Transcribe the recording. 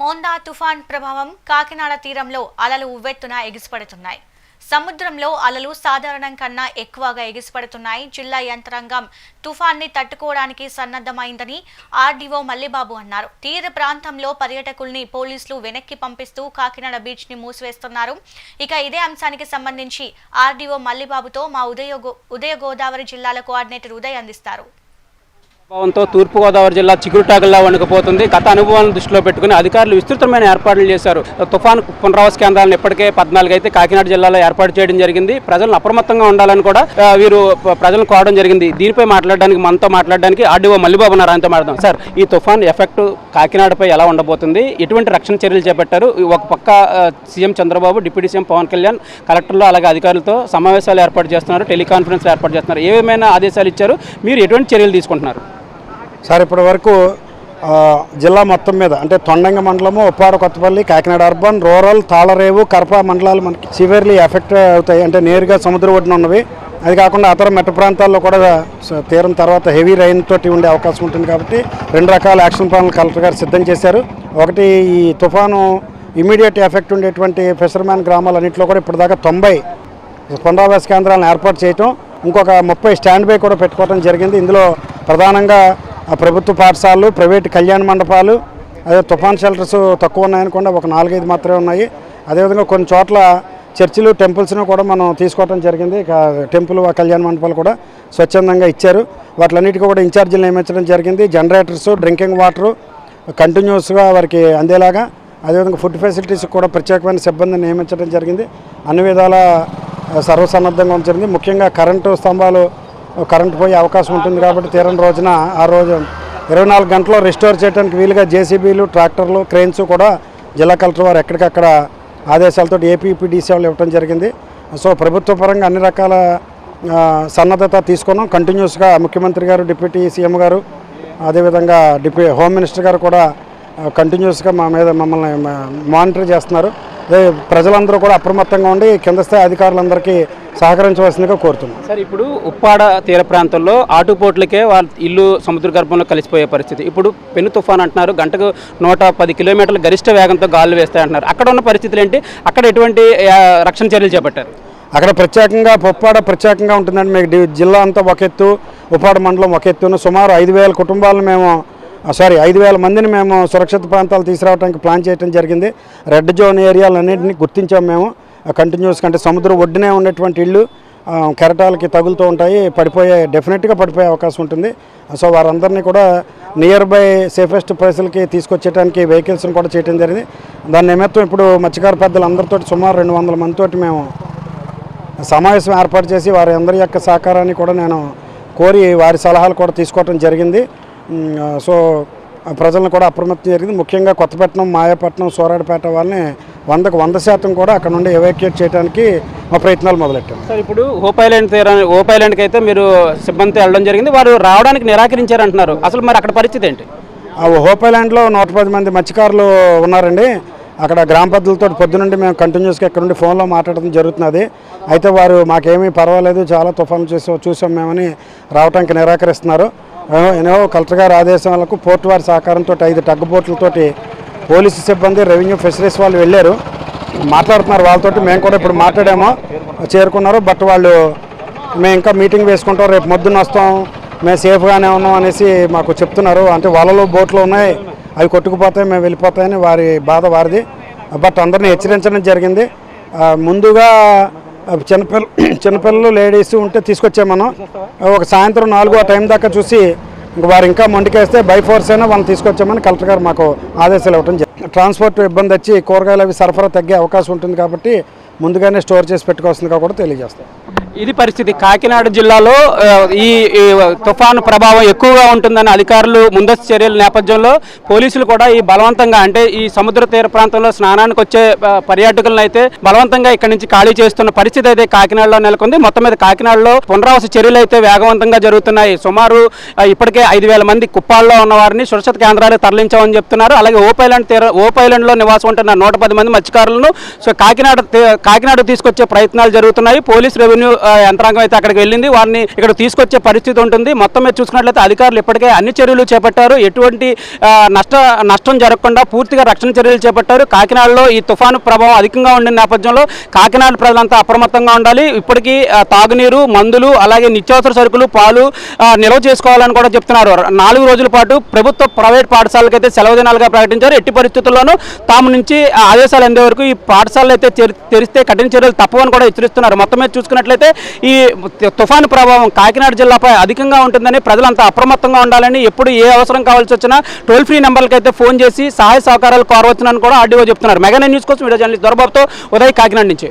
మోందా తుఫాన్ ప్రభావం కాకినాడ తీరంలో అలలు ఉవ్వెత్తున ఎగిసిపడుతున్నాయి. సముద్రంలో అలలు సాధారణం కన్నా ఎక్కువగా ఎగిసిపడుతున్నాయి. జిల్లా యంత్రాంగం తుఫాన్ని తట్టుకోవడానికి సన్నద్ధమైందని ఆర్డీఓ మల్లిబాబు అన్నారు. తీర ప్రాంతంలో పర్యాటకుల్ని పోలీసులు వెనక్కి పంపిస్తూ కాకినాడ బీచ్ని మూసివేస్తున్నారు. ఇక ఇదే అంశానికి సంబంధించి ఆర్డీఓ మల్లిబాబుతో మా ఉదయ ఉదయ గోదావరి జిల్లాల కోఆర్డినేటర్ ఉదయ్ అందిస్తారు. ప్రభావంతో తూర్పుగోదావరి జిల్లా చిగురుటాగల్లా వణుకుపోతుంది. గత అనుభవాలను దృష్టిలో పెట్టుకుని అధికారులు విస్తృతమైన ఏర్పాట్లు చేశారు. తుఫాన్ పునరావాస కేంద్రాలను ఇప్పటికే పద్నాలుగు అయితే కాకినాడ జిల్లాలో ఏర్పాటు చేయడం జరిగింది. ప్రజలను అప్రమత్తంగా ఉండాలని కూడా వీరు ప్రజలను కోవడం జరిగింది. దీనిపై మాట్లాడడానికి మనతో మాట్లాడడానికి ఆర్డీఓ మల్లిబాబు నారాయణతో మాట్లాడదాం. సార్ ఈ తుఫాన్ ఎఫెక్ట్ కాకినాడపై ఎలా ఉండబోతుంది? ఎటువంటి రక్షణ చర్యలు చేపట్టారు? ఒక పక్క CM Chandrababu deputy CM Pawan Kalyan collectors అలాగే అధికారులతో సమావేశాలు ఏర్పాటు చేస్తున్నారు టెలికాన్ఫరెన్స్ ఏర్పాటు చేస్తున్నారు. ఏమైనా ఆదేశాలు ఇచ్చారు? మీరు ఎటువంటి చర్యలు తీసుకుంటున్నారు? సార్ ఇప్పటి వరకు జిల్లా మొత్తం మీద అంటే తొండంగ మండలము ఉప్పాడ కొత్తపల్లి కాకినాడ అర్బన్ రూరల్ తాళరేవు కరప మండలాలు మనకి సివియర్లీ ఎఫెక్ట్ అవుతాయి. అంటే నేరుగా సముద్ర ఒడ్డున ఉన్నవి. అది కాకుండా అతర మెట్ట ప్రాంతాల్లో కూడా తీరం తర్వాత హెవీ రైన్ తోటి ఉండే అవకాశం ఉంటుంది కాబట్టి రెండు రకాల యాక్షన్ ప్లాన్లు కలెక్టర్ గారు సిద్ధం చేశారు. ఒకటి ఈ తుఫాను ఇమీడియట్ ఎఫెక్ట్ ఉండేటువంటి ఫిషర్మ్యాన్ గ్రామాలన్నింటిలో కూడా ఇప్పటిదాకా తొంభై పునరావాస కేంద్రాలను ఏర్పాటు చేయటం ఇంకొక ముప్పై స్టాండ్ బై కూడా పెట్టుకోవడం జరిగింది. ఇందులో ప్రధానంగా ప్రభుత్వ పాఠశాలలు ప్రైవేట్ కళ్యాణ మండపాలు అదే తుఫాన్ షెల్టర్స్ తక్కువ ఉన్నాయనుకోండి ఒక నాలుగైదు మాత్రమే ఉన్నాయి. అదేవిధంగా కొన్ని చోట్ల చర్చిలు టెంపుల్స్ను కూడా మనం తీసుకోవడం జరిగింది. టెంపుల్ కళ్యాణ మండపాలు కూడా స్వచ్ఛందంగా ఇచ్చారు. వాటిలన్నిటికీ కూడా ఇన్ఛార్జీలు నియమించడం జరిగింది. జనరేటర్స్ డ్రింకింగ్ వాటరు కంటిన్యూస్గా వారికి అందేలాగా అదేవిధంగా ఫుడ్ ఫెసిలిటీస్ కూడా ప్రత్యేకమైన సిబ్బందిని నియమించడం జరిగింది. అన్ని విధాల సర్వసన్నద్ధంగా ఉంచింది ముఖ్యంగా కరెంటు స్తంభాలు కరెంటు పోయే అవకాశం ఉంటుంది కాబట్టి తీరం రోజున ఆ రోజు ఇరవై నాలుగు గంటల్లో రెస్టోర్ చేయడానికి వీలుగా జేసీబీలు ట్రాక్టర్లు క్రెయిన్స్ కూడా జిల్లా కలెక్టర్ వారు ఎక్కడికక్కడ ఆదేశాలతో ఏపీపీడీసీ వాళ్ళు ఇవ్వడం జరిగింది. సో ప్రభుత్వ పరంగా అన్ని రకాల సన్నద్ధత తీసుకున్నాం. కంటిన్యూస్గా ముఖ్యమంత్రి గారు డిప్యూటీ సీఎం గారు అదేవిధంగా డిప్యూ హోమ్ మినిస్టర్ గారు కూడా కంటిన్యూస్గా మా మీద మమ్మల్ని మానిటర్ చేస్తున్నారు. అదే ప్రజలందరూ కూడా అప్రమత్తంగా ఉండి కింద స్థాయి అధికారులందరికీ సహకరించవలసిందిగా కోరుతున్నాం. సార్ ఇప్పుడు ఉప్పాడ తీర ప్రాంతంలో ఆటుపోట్లకే వాళ్ళ ఇల్లు సముద్ర గర్భంలో కలిసిపోయే పరిస్థితి. ఇప్పుడు పెను తుఫాన్ అంటున్నారు గంటకు నూట పది కిలోమీటర్ల గరిష్ట వేగంతో గాలు వేస్తాయంటున్నారు అక్కడ ఉన్న పరిస్థితులు ఏంటి? అక్కడ ఎటువంటి రక్షణ చర్యలు చేపట్టారు? అక్కడ ప్రత్యేకంగా పొప్పాడ ప్రత్యేకంగా ఉంటుందండి మీకు. జిల్లా అంతా ఒక ఎత్తు ఉప్పాడ మండలం ఒక ఎత్తున సుమారు ఐదు వేల కుటుంబాలను మేము సారీ ఐదు వేల మందిని మేము సురక్షిత ప్రాంతాలు తీసుకురావడానికి ప్లాన్ చేయడం జరిగింది. రెడ్ జోన్ ఏరియాలన్నింటినీ గుర్తించాం మేము. కంటిన్యూస్ అంటే సముద్రం ఒడ్డునే ఉన్నటువంటి ఇళ్ళు కెరటాలకి తగులుతూ ఉంటాయి పడిపోయే డెఫినెట్గా పడిపోయే అవకాశం ఉంటుంది. సో వారందరినీ కూడా నియర్ బై సేఫెస్ట్ ప్లేసులకి తీసుకొచ్చేయడానికి వెహికల్స్ని కూడా చేయడం జరిగింది. దాని నిమిత్తం ఇప్పుడు మత్స్యకార పెద్దలు అందరితో సుమారు రెండు వందల మందితోటి మేము సమావేశం ఏర్పాటు చేసి వారి అందరి యొక్క సహకారాన్ని కూడా నేను కోరి వారి సలహాలు కూడా తీసుకోవడం జరిగింది. సో ప్రజలను కూడా అప్రమత్తం జరిగింది. ముఖ్యంగా కొత్తపట్నం మాయాపట్నం సోరాడపేట వాళ్ళని వందకు వంద శాతం కూడా అక్కడ నుండి ఎవాక్యుయేట్ చేయడానికి మా ప్రయత్నాలు మొదలెట్టాము సార్ ఇప్పుడు హోప్ ఐలాండ్ తీరా హోప్ ఐలాండ్కి అయితే మీరు సిబ్బంది వెళ్ళడం జరిగింది. వారు రావడానికి నిరాకరించారంటున్నారు. అసలు మరి అక్కడ పరిస్థితి ఏంటి? ఆ హోప్ ఐలాండ్లో నూట పది మంది మత్స్యకారులు ఉన్నారండి. అక్కడ గ్రామ పెద్దలతో పొద్దునుండి మేము కంటిన్యూస్గా ఇక్కడ నుండి ఫోన్లో మాట్లాడడం జరుగుతున్నది. అయితే వారు మాకేమీ పర్వాలేదు చాలా తుఫాను చూసి చూసాం మేమని రావడానికి నిరాకరిస్తున్నారు. ఎన్నో కలెక్టర్ గారి ఆదేశాలకు పోర్టు వారి సహకారంతో ఐదు టగ్ బోట్లతోటి పోలీసు సిబ్బంది రెవెన్యూ ఫెసిలిటీస్ వాళ్ళు వెళ్ళారు. మాట్లాడుతున్నారు వాళ్ళతోటి. మేము కూడా ఇప్పుడు మాట్లాడాము. చేరుకున్నారు. బట్ వాళ్ళు మేము ఇంకా మీటింగ్ వేసుకుంటాం. రేపు మొద్దున వస్తాం. మేము సేఫ్గానే ఉన్నాం అనేసి మాకు చెప్తున్నారు. అంటే వలలు బోట్లు ఉన్నాయి. అవి కొట్టుకుపోతాయి. మేము వెళ్ళిపోతాయని వారి బాధ వారిది. బట్ అందరిని హెచ్చరించడం జరిగింది. ముందుగా చిన్నపిల్ల చిన్నపిల్లలు లేడీస్ ఉంటే తీసుకొచ్చాం మనం. ఒక సాయంత్రం నాలుగో టైం దాకా చూసి వారు ఇంకా మొండికేస్తే బై ఫోర్స్ అయినా వాళ్ళని తీసుకొచ్చామని కలెక్టర్ గారు మాకు ఆదేశాలు ఇవ్వడం జరిగింది. ట్రాన్స్పోర్ట్ ఇబ్బంది వచ్చి కూరగాయలు అవి సరఫరా తగ్గే అవకాశం ఉంటుంది కాబట్టి ముందుగానే స్టోర్ చేసి పెట్టుకోవాల్సిందిగా కూడా తెలియజేస్తాం. ఇది పరిస్థితి. కాకినాడ జిల్లాలో ఈ తుఫాను ప్రభావం ఎక్కువగా ఉంటుందని అధికారులు ముందస్తు చర్యల నేపథ్యంలో పోలీసులు కూడా ఈ బలవంతంగా అంటే ఈ సముద్ర తీర ప్రాంతంలో స్నానానికి వచ్చే పర్యాటకులను అయితే బలవంతంగా ఇక్కడి నుంచి ఖాళీ చేస్తున్న పరిస్థితి అయితే కాకినాడలో నెలకొంది. మొత్తం మీద కాకినాడలో పునరావాస చర్యలు అయితే వేగవంతంగా జరుగుతున్నాయి. సుమారు ఇప్పటికే ఐదు వేల మంది కుప్పాల్లో ఉన్న వారిని సురక్షిత కేంద్రాలు తరలించామని చెప్తున్నారు. అలాగే ఓపైలాండ్ తీర ఓపైలాండ్లో నివాసం ఉంటున్న నూట పది మంది మత్స్యకారులను సో కాకినాడ కాకినాడ తీసుకొచ్చే ప్రయత్నాలు జరుగుతున్నాయి. పోలీస్ రెవెన్యూ రెవెన్యూ యంత్రాంగం అయితే అక్కడికి వెళ్ళింది. వారిని ఇక్కడ తీసుకొచ్చే పరిస్థితి ఉంటుంది. మొత్తం మీద చూసుకున్నట్లయితే అధికారులు ఇప్పటికే అన్ని చర్యలు చేపట్టారు. ఎటువంటి నష్ట నష్టం జరగకుండా పూర్తిగా రక్షణ చర్యలు చేపట్టారు. కాకినాడలో ఈ తుఫాను ప్రభావం అధికంగా ఉండే నేపథ్యంలో కాకినాడ ప్రజలంతా అప్రమత్తంగా ఉండాలి. ఇప్పటికీ తాగునీరు మందులు అలాగే నిత్యావసర సరుకులు పాలు నిల్వ చేసుకోవాలని కూడా చెప్తున్నారు. నాలుగు రోజుల పాటు ప్రభుత్వ ప్రైవేట్ పాఠశాలకైతే సెలవు దినాలుగా ప్రకటించారు. ఎట్టి పరిస్థితుల్లోనూ తాము నుంచి ఆదేశాలు అందే వరకు ఈ పాఠశాలలు అయితే తెరిస్తే కఠిన చర్యలు తప్పవని కూడా హెచ్చరిస్తున్నారు. మొత్తం మీద చూసుకున్నట్లయితే ఈ తుఫాను ప్రభావం కాకినాడ జిల్లాపై అధికంగా ఉంటుందని ప్రజలంతా అప్రమత్తంగా ఉండాలని ఎప్పుడు ఏ అవసరం కావాల్సి వచ్చినా టోల్ ఫ్రీ నెంబర్లకి అయితే ఫోన్ చేసి సహాయ సహకారాలు కోరవచ్చునని కూడా ఆర్డీఓ చెప్తున్నారు. మెగా న్యూస్ కోసం వీడియో జర్నలిస్ట్ దొరబాబుతో ఉదయ్ కాకినాడ నుంచి.